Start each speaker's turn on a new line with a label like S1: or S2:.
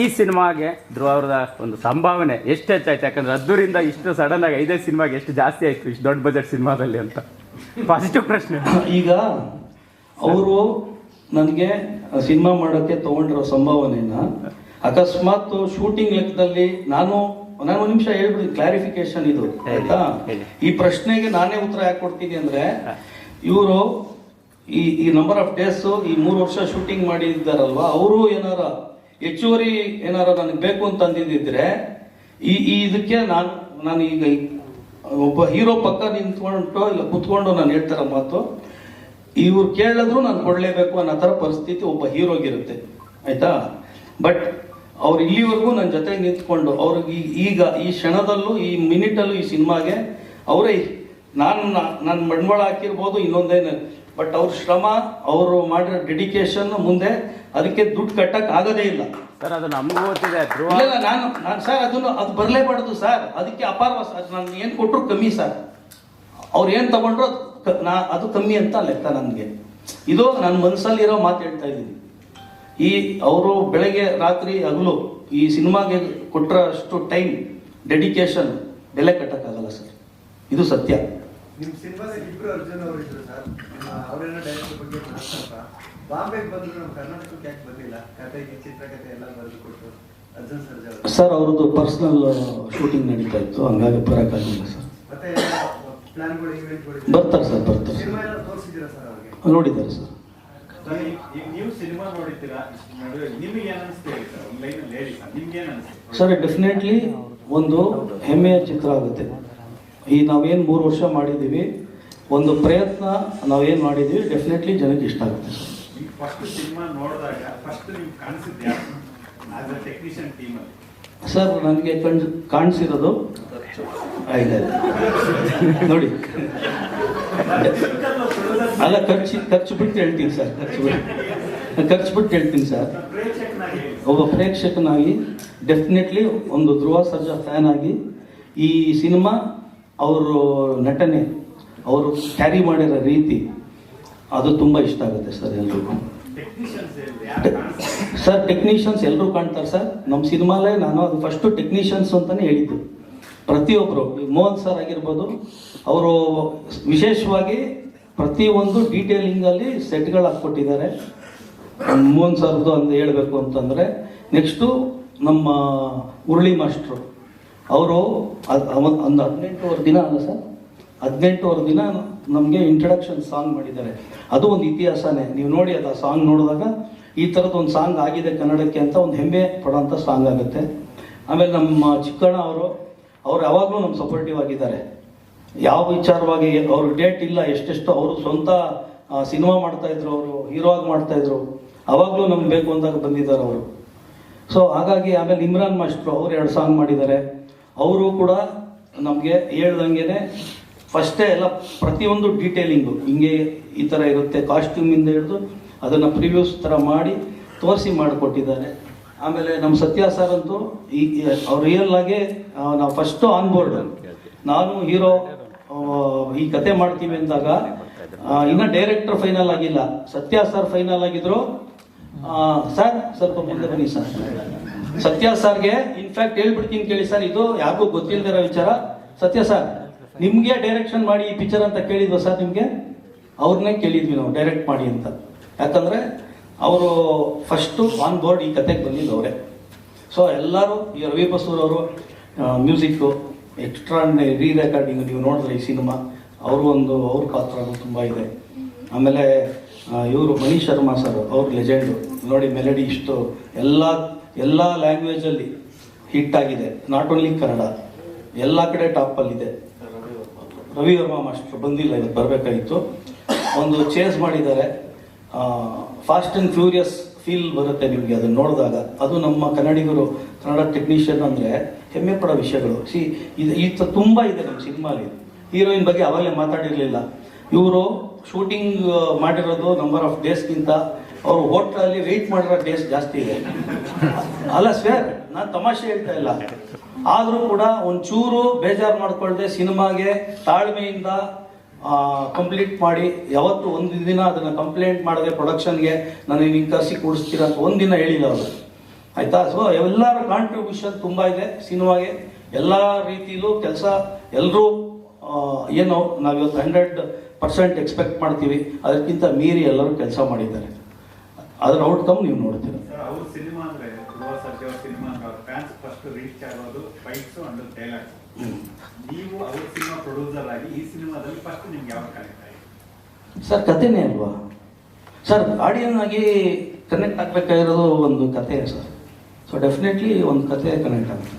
S1: ಈ ಸಿನಿಮಾಗೆ ಧ್ರುವ ಅವ್ರದ ಒಂದು ಸಂಭಾವನೆ ಎಷ್ಟು ಹೆಚ್ಚಾಯ್ತು? ಯಾಕಂದ್ರೆ ಅದರಿಂದ ಇಷ್ಟು ಸಡನ್ ಆಗಿ ಐದೇ ಸಿನಿಮಾಗೆ ಎಷ್ಟು ಜಾಸ್ತಿ ಆಯ್ತು ಇಷ್ಟು ದೊಡ್ಡ ಬಜೆಟ್ ಸಿನಿಮಾದಲ್ಲಿ ಅಂತ. ಪಾಸಿಟಿವ್ ಪ್ರಶ್ನೆ.
S2: ಈಗ ಅವರು ನನಗೆ ಸಿನಿಮಾ ಮಾಡೋಕ್ಕೆ ತಗೊಂಡಿರೋ ಸಂಭಾವನೆಯನ್ನ ಅಕಸ್ಮಾತ್ ಶೂಟಿಂಗ್ ಲೆಕ್ಕದಲ್ಲಿ ನಾನು ನಾನು ಒಂದು ನಿಮಿಷ ಹೇಳ್ಬಿಡಿ ಕ್ಲಾರಿಫಿಕೇಶನ್ ಇದು ಆಯ್ತಾ. ಈ ಪ್ರಶ್ನೆಗೆ ನಾನೇ ಉತ್ತರ ಯಾಕೆ ಕೊಡ್ತೀನಿ ಅಂದ್ರೆ ಇವರು ಈ ಈ ನಂಬರ್ ಆಫ್ ಡೇಸ್ ಈ ಮೂರು ವರ್ಷ ಶೂಟಿಂಗ್ ಮಾಡಿದ್ದಾರಲ್ವಾ ಅವರು ಏನಾರ ಹೆಚ್ಚುವರಿ ಏನಾರ ನನಗೆ ಬೇಕು ಅಂತ ಅಂದಿದ್ದಿದ್ರೆ, ಈ ಈ ಇದಕ್ಕೆ ನಾನು ನಾನು ಈಗ ಒಬ್ಬ ಹೀರೋ ಪಕ್ಕ ನಿಂತ್ಕೊಂಡು ಇಲ್ಲ ಕುತ್ಕೊಂಡು ನಾನು ಹೇಳ್ತಾರ ಮಾತು, ಇವ್ರು ಕೇಳಿದ್ರು ನಾನು ಕೊಡ್ಲೇಬೇಕು ಅನ್ನೋ ಥರ ಪರಿಸ್ಥಿತಿ ಒಬ್ಬ ಹೀರೋಗಿರುತ್ತೆ ಆಯ್ತಾ? ಬಟ್ ಅವ್ರು ಇಲ್ಲಿವರೆಗೂ ನನ್ನ ಜೊತೆಗೆ ನಿಂತ್ಕೊಂಡು, ಅವ್ರಿಗೆ ಈಗ ಈ ಕ್ಷಣದಲ್ಲೂ, ಈ ಮಿನಿಟಲ್ಲೂ ಈ ಸಿನಿಮಾಗೆ ಅವರೇ, ನಾನು ನಾನು ಬಂಡವಾಳ ಹಾಕಿರ್ಬೋದು, ಇನ್ನೊಂದೇನು ಬಟ್ ಅವ್ರ ಶ್ರಮ ಅವರು ಮಾಡಿರೋ ಡೆಡಿಕೇಶನ್ ಮುಂದೆ ಅದಕ್ಕೆ ದುಡ್ಡು ಕಟ್ಟಕ್ ಆಗೋದೇ ಇಲ್ಲ.
S1: ಸರ್ ಅದು ನಮಗೂ ಗೊತ್ತಿದೆ
S2: ಇಲ್ಲ ನಾನು ನಾನು ಸರ್ ಅದನ್ನು ಅದು ಬರಲೇಬಾರ್ದು ಸರ್ ಅದಕ್ಕೆ ಅಪಾರ ಸರ್ ನಾನು ಏನು ಕೊಟ್ಟರು ಕಮ್ಮಿ ಸರ್ ಅವ್ರು ಏನು ತಗೊಂಡ್ರು ನಾ ಅದು ಕಮ್ಮಿ ಅಂತ ಲೆಕ್ಕ ನನಗೆ. ಇದು ನನ್ನ ಮನಸ್ಸಲ್ಲಿರೋ ಮಾತು ಹೇಳ್ತಾ ಇದ್ದೀನಿ. ಈ ಅವರು ಬೆಳಗ್ಗೆ ರಾತ್ರಿ ಹಗಲು ಈ ಸಿನಿಮಾಗೆ ಕೊಟ್ಟರಷ್ಟು ಟೈಮ್ ಡೆಡಿಕೇಶನ್ ಬೆಲೆ ಕಟ್ಟಕ್ಕಾಗಲ್ಲ ಸರ್ ಇದು ಸತ್ಯ.
S3: ನಿಮ್ ಸಿನಿಮಾದಲ್ಲಿ ಇಬ್ರು ಅರ್ಜುನ್ ಅವರು ಇದ್ರು ಸರ್. ಅವರೆಲ್ಲ ಡೈರೆಕ್ಟರ್ ಬಗ್ಗೆ ಮಾತಾಡ್ತಾ. ಬಾಂಬೆಗೆ ಬಂದ್ರು ನಮ್ಮ ಕರ್ನಾಟಕಕ್ಕೆ ಯಾಕೆ ಬಂದಿಲ್ಲ? ಕತೆಗೆ ಚಿತ್ರಕಥೆ ಎಲ್ಲ ಬರೆದು ಕೊಟ್ಟು ಅರ್ಜುನ್ ಸರ್ಜಾ
S2: ಸರ್ ಅವ್ರದ್ದು ಪರ್ಸನಲ್ ಶೂಟಿಂಗ್ ನಡೀತಾ ಇತ್ತು. ಹಂಗಾಗಿ ಬರೋಕ್ಕಾಗಲಿಲ್ಲ ಸರ್
S3: ಮತ್ತೆ ಪ್ಲಾನ್ಗಳು ಇವೆಂಟ್ಗಳು
S2: ಬರ್ತಾರೆ ಸರ್ ಬರ್ತಾರೆ
S3: ಸಿನಿಮಾ ಎಲ್ಲ ತೋರಿಸಿದ್ದೀರಾ ಸರ್ ಅವ್ರಿಗೆ?
S2: ನೋಡಿದ್ದಾರೆ sir
S4: sir, sir sir
S2: sir definitely ಒಂದು ಹೆಮ್ಮೆಯ ಚಿತ್ರ ಆಗುತ್ತೆ. ಈ ನಾವೇನು ಮೂರು ವರ್ಷ ಮಾಡಿದ್ದೀವಿ ಒಂದು ಪ್ರಯತ್ನ ನಾವೇನು ಮಾಡಿದ್ದೀವಿ ಡೆಫಿನೆಟ್ಲಿ ಜನಕ್ಕೆ ಇಷ್ಟ ಆಗುತ್ತೆ. ಸರ್ ನನಗೆ ಕಣ್ ಕಾಣಿಸಿರೋದು. ನೋಡಿ. ಅಲ್ಲ ಖರ್ಚು ಖರ್ಚು ಬಿಟ್ಟು ಹೇಳ್ತೀನಿ ಸರ್ ಖರ್ಚು ಬಿಟ್ಟು. ಖರ್ಚು ಬಿಟ್ಟು ಹೇಳ್ತೀನಿ ಸರ್. ಒಬ್ಬ ಪ್ರೇಕ್ಷಕನಾಗಿ ಡೆಫಿನೆಟ್ಲಿ ಒಂದು ಧ್ರುವ ಸರ್ಜಾ ಫ್ಯಾನ್ ಆಗಿ ಈ ಸಿನಿಮಾ ಅವರು ನಟನೆ ಅವರು ಕ್ಯಾರಿ ಮಾಡಿರೋ ರೀತಿ ಅದು ತುಂಬ ಇಷ್ಟ ಆಗುತ್ತೆ ಸರ್ ಎಲ್ರಿಗೂ. ಸರ್ ಟೆಕ್ನಿಷಿಯನ್ಸ್ ಎಲ್ಲರೂ ಕಾಣ್ತಾರೆ ಸರ್. ನಮ್ಮ ಸಿನಿಮಾಲೇ ನಾನು ಅದು ಫಸ್ಟು ಟೆಕ್ನಿಷಿಯನ್ಸ್ ಅಂತಲೇ ಹೇಳಿದ್ದು. ಪ್ರತಿಯೊಬ್ಬರು ಮೋಹನ್ ಸರ್ ಆಗಿರ್ಬೋದು ಅವರು ವಿಶೇಷವಾಗಿ ಪ್ರತಿಯೊಂದು ಡೀಟೇಲಿಂಗಲ್ಲಿ ಸೆಟ್ಗಳು ಹಾಕ್ಕೊಟ್ಟಿದ್ದಾರೆ. ಮೋಹನ್ ಸರ್ದು ಅಂತ ಹೇಳಬೇಕು ಅಂತಂದರೆ ನೆಕ್ಸ್ಟು ನಮ್ಮ ಉರುಳಿ ಮಾಸ್ಟ್ರು. ಅವರು ಒಂದು ಹದಿನೆಂಟುವರೆ ದಿನ ಅಲ್ಲ ಸರ್? ಹದಿನೆಂಟುವರೆ ದಿನ ನಮಗೆ ಇಂಟ್ರಡಕ್ಷನ್ ಸಾಂಗ್ ಮಾಡಿದ್ದಾರೆ. ಅದು ಒಂದು ಇತಿಹಾಸನೇ. ನೀವು ನೋಡಿ ಅದು ಆ ಸಾಂಗ್ ನೋಡಿದಾಗ ಈ ಥರದ್ದು ಒಂದು ಸಾಂಗ್ ಆಗಿದೆ ಕನ್ನಡಕ್ಕೆ ಅಂತ ಒಂದು ಹೆಮ್ಮೆ ಪಡೋಂಥ ಸಾಂಗ್ ಆಗುತ್ತೆ. ಆಮೇಲೆ ನಮ್ಮ ಚಿಕ್ಕಣ್ಣ ಅವರು, ಅವ್ರು ಯಾವಾಗಲೂ ನಮ್ಮ ಸಪೋರ್ಟಿವ್ ಆಗಿದ್ದಾರೆ. ಯಾವ ವಿಚಾರವಾಗಿ ಅವ್ರ ಡೇಟ್ ಇಲ್ಲ, ಎಷ್ಟೆಷ್ಟು ಅವರು ಸ್ವಂತ ಸಿನಿಮಾ ಮಾಡ್ತಾಯಿದ್ರು ಅವರು ಹೀರೋ ಆಗಿ ಮಾಡ್ತಾಯಿದ್ರು ಅವಾಗಲೂ ನಮ್ಗೆ ಬೇಕು ಅಂದಾಗ ಬಂದಿದ್ದಾರೆ ಅವರು. ಸೊ ಹಾಗಾಗಿ ಆಮೇಲೆ ಇಮ್ರಾನ್ ಮಾಸ್ಟ್ರು ಅವ್ರು ಎರಡು ಸಾಂಗ್ ಮಾಡಿದ್ದಾರೆ. ಅವರು ಕೂಡ ನಮಗೆ ಹೇಳ್ದಂಗೆನೆ ಫಸ್ಟೇ ಎಲ್ಲ ಪ್ರತಿಯೊಂದು ಡೀಟೇಲಿಂಗು ಹಿಂಗೆ ಈ ಥರ ಇರುತ್ತೆ ಕಾಸ್ಟ್ಯೂಮಿಂದ ಹಿಡಿದು ಅದನ್ನು ಪ್ರಿವ್ಯೂಸ್ ಥರ ಮಾಡಿ ತೋರಿಸಿ ಮಾಡಿಕೊಟ್ಟಿದ್ದಾರೆ. ಆಮೇಲೆ ನಮ್ಮ ಸತ್ಯ ಸರ್ ಅಂತೂ ಈ ಅವ್ರು ರಿಯಲ್ ನಾವು ಫಸ್ಟು ಆನ್ ಬೋರ್ಡ್ ನಾನು ಹೀರೋ ಈ ಕತೆ ಮಾಡ್ತೀವಿ ಅಂದಾಗ ಇನ್ನ ಡೈರೆಕ್ಟರ್ ಫೈನಲ್ ಆಗಿಲ್ಲ. ಸತ್ಯ ಸರ್ ಫೈನಲ್ ಆಗಿದ್ರು ಸರ್ ಸ್ವಲ್ಪ ಮುಂದೆ ಬನ್ನಿ ಸರ್ ಸತ್ಯ ಸರ್ಗೆ ಇನ್ಫ್ಯಾಕ್ಟ್ ಹೇಳ್ಬಿಡ್ತೀನಿ ಕೇಳಿ ಸರ್, ಇದು ಯಾರಿಗೂ ಗೊತ್ತಿಲ್ದಿರೋ ವಿಚಾರ. ಸತ್ಯ ಸರ್, ನಿಮ್ಗೆ ಡೈರೆಕ್ಷನ್ ಮಾಡಿ ಈ ಪಿಕ್ಚರ್ ಅಂತ ಕೇಳಿದ್ವಿ ಸರ್ ನಿಮ್ಗೆ? ಅವ್ರನ್ನೇ ಕೇಳಿದ್ವಿ ನಾವು ಡೈರೆಕ್ಟ್ ಮಾಡಿ ಅಂತ. ಯಾಕಂದ್ರೆ ಅವರು ಫಸ್ಟು ಆನ್ ಬೋರ್ಡ್ ಈ ಕತೆಗೆ ಬಂದಿದ್ದು ಅವರೇ ಸೊ ಎಲ್ಲರೂ ಈ ರವಿ ಅವರು ಮ್ಯೂಸಿಕ್ಕು ಎಕ್ಸ್ಟ್ರಾ ರೀ ರೆಕಾರ್ಡಿಂಗ್ ನೀವು ನೋಡಿದ್ರೆ ಈ ಸಿನಿಮಾ, ಅವರು ಒಂದು, ಅವ್ರ ಪಾತ್ರ ತುಂಬ ಇದೆ. ಆಮೇಲೆ ಇವರು ಮನೀಶ್ ಶರ್ಮಾ ಸರ್, ಅವ್ರ ಲೆಜೆಂಡು ನೋಡಿ ಮೆಲಡಿ ಇಷ್ಟು, ಎಲ್ಲ ಎಲ್ಲ ಲ್ಯಾಂಗ್ವೇಜಲ್ಲಿ ಹಿಟ್ ಆಗಿದೆ. ನಾಟ್ ಓನ್ಲಿ ಕನ್ನಡ, ಎಲ್ಲ ಕಡೆ ಟಾಪಲ್ಲಿದೆ ರವಿ ವರ್ಮಾ ಮಾಸ್ಟರ್ ಬಂದಿಲ್ಲ, ಇವತ್ತು ಬರಬೇಕಾಗಿತ್ತು. ಒಂದು ಚೇಸ್ ಮಾಡಿದ್ದಾರೆ. ಫಾಸ್ಟ್ ಆ್ಯಂಡ್ ಫ್ಯೂರಿಯಸ್ ಫೀಲ್ ಬರುತ್ತೆ ನಿಮಗೆ ಅದನ್ನು ನೋಡಿದಾಗ. ಅದು ನಮ್ಮ ಕನ್ನಡಿಗರು, ಕನ್ನಡ ಟೆಕ್ನಿಷಿಯನ್ ಅಂದರೆ ಹೆಮ್ಮೆ ಪಡೋ ವಿಷಯಗಳು. ಸಿ ಇದು ಈ ತುಂಬ ಇದೆ ನಮ್ಮ ಸಿನಿಮಾಲಿ. ಹೀರೋಯಿನ್ ಬಗ್ಗೆ ಅವಾಗಲೇ ಮಾತಾಡಿರಲಿಲ್ಲ. ಇವರು ಶೂಟಿಂಗ್ ಮಾಡಿರೋದು ನಂಬರ್ ಆಫ್ ಡೇಸ್ಗಿಂತ ಅವರು ಹೋಟ್ಲಲ್ಲಿ ವೆಯ್ಟ್ ಮಾಡಿರೋ ಡೇಸ್ ಜಾಸ್ತಿ ಇದೆ. ಅಲ್ಲ ಸರ್ ನಾನು ತಮಾಷೆ ಹೇಳ್ತಾ ಇಲ್ಲ. ಆದರೂ ಕೂಡ ಒಂಚೂರು ಬೇಜಾರು ಮಾಡ್ಕೊಳ್ದೆ ಸಿನಿಮಾಗೆ ತಾಳ್ಮೆಯಿಂದ ಕಂಪ್ಲೀಟ್ ಮಾಡಿ, ಯಾವತ್ತು ಒಂದು ದಿನ ಅದನ್ನು ಕಂಪ್ಲೇಂಟ್ ಮಾಡದೆ ಪ್ರೊಡಕ್ಷನ್ಗೆ ನಾನು ಹಿಂಗೆ ಕರೆಸಿ ಕೂಡಿಸ್ತೀರ ಅಂತ ಒಂದಿನ ಹೇಳಿಲ್ಲ ಅವರು. ಆಯಿತಾ? ಸೊ ಎಲ್ಲರ ಕಾಂಟ್ರಿಬ್ಯೂಷನ್ ತುಂಬ ಇದೆ ಸಿನಿಮಾಗೆ. ಎಲ್ಲ ರೀತಿಲೂ ಕೆಲಸ ಎಲ್ಲರೂ ಏನು ನಾವಿವತ್ತು ಹಂಡ್ರೆಡ್ ಪರ್ಸೆಂಟ್ ಎಕ್ಸ್ಪೆಕ್ಟ್ ಮಾಡ್ತೀವಿ. ಅದಕ್ಕಿಂತ ಮೀರಿ ಎಲ್ಲರೂ ಕೆಲಸ ಮಾಡಿದ್ದಾರೆ. ಅದರ ಔಟ್ಕಮ್ ನೀವು ನೋಡ್ತೀರ.
S4: ಅವ್ರ ಸಿನಿಮಾ ಫ್ಯಾನ್ಸ್ ಫಸ್ಟ್ ರೀಚ್ ಆಗೋದು ಫೈಟ್ಸ್ ಅಂಡ್ ಡೈಲಾಗ್ಸ್ ನೀವು ಅವ್ರ ಸಿನಿಮಾ ಪ್ರೊಡ್ಯೂಸರ್ ಆಗಿ ಈ ಸಿನಿಮಾದಲ್ಲಿ ಫಸ್ಟ್ ನಿಮ್ಗೆ ಯಾವ ಕನೆಕ್ಟ್ ಆಗಿದೆ
S2: ಸರ್ ಕಥೆನೇ ಅಲ್ವಾ? ಸರ್ ಆಡಿಯನ್ ಆಗಿ ಕನೆಕ್ಟ್ ಆಗಬೇಕಾಗಿರೋದು ಒಂದು ಕಥೆ ಸರ್. ಸೊ ಡೆಫಿನೆಟ್ಲಿ ಒಂದು ಕತೆ ಕನೆಕ್ಟ್ ಆಗುತ್ತೆ.